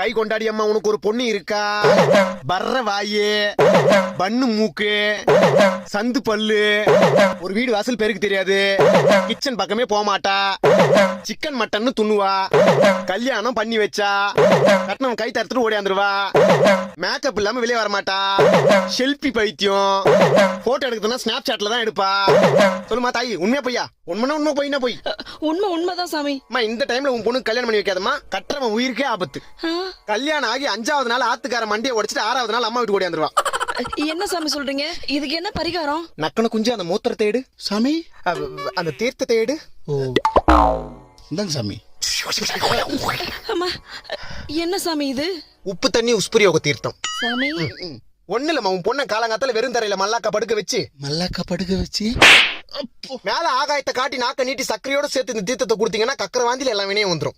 கை கொண்டாடி அம்மா உனக்கு ஒரு பொண்ணு இருக்கா? பர்ற வாயு. பண்ணு மூக்கு சந்து பல்லு ஒரு வீடு வாசல் பேருக்கு தெரியாது. கிச்சன் பக்கமே போக மாட்டா சிக்கன் மட்டன்னு துண்ணுவா. கல்யாணம் பண்ணி வச்சா. கட்டணம் கை தரத்துட்டு ஓடியாந்துருவா. மேக்கப் இல்லாம வெளியே வர மாட்டா செல்ஃபி பைத்தியம். போட்டோ எடுக்கிறதுனா ஸ்னாப் சாட்ல தான் எடுப்பா. சொல்லுமா தாய் உண்மையா பொய்யா? உண்மைனா உண்மை பொய்னா பொய்? உண்மை உண்மைதான் சாமி. அம்மா இந்த டைம்ல உன் பொண்ணு கல்யாணம் பண்ணி வைக்காதம்மா. கட்டுறவன் உயிருக்கே ஆபத்து. கல்யாணம் ஆகி அஞ்சாவது நாள் ஆத்துக்கார மண்டியை உடைச்சிட்டு ஆறாவது நாள் அம்மா வீட்டு ஓடியாந்துருவா. என்ன சாமி சொல்றீங்க? இதுக்கு என்ன பரிகாரம்? நக்கன குஞ்சு அந்த மூத்திரத்தை எடு சாமி? அந்த தீர்த்தத்தை எடு ஓ. இந்தாங்க சாமி. அம்மா என்ன சாமி இது? உப்பு தண்ணி உஸ்புரியோக தீர்த்தம். சாமி? ஒண்ணு இல்லம்மா உன் பொண்ணை காலங்காத்தால வெறும் தரையில மல்லாக்கா படுக்க வச்சு. மல்லாக்கா படுக்க வச்சு? மேல ஆகாயத்தை காட்டி நாக்க நீட்டி சர்க்கரையோட சேர்த்து இந்த தீர்த்தத்தை கொடுத்தீங்கன்னா கக்கர வாந்தில எல்லா வினையும் வந்துரும்.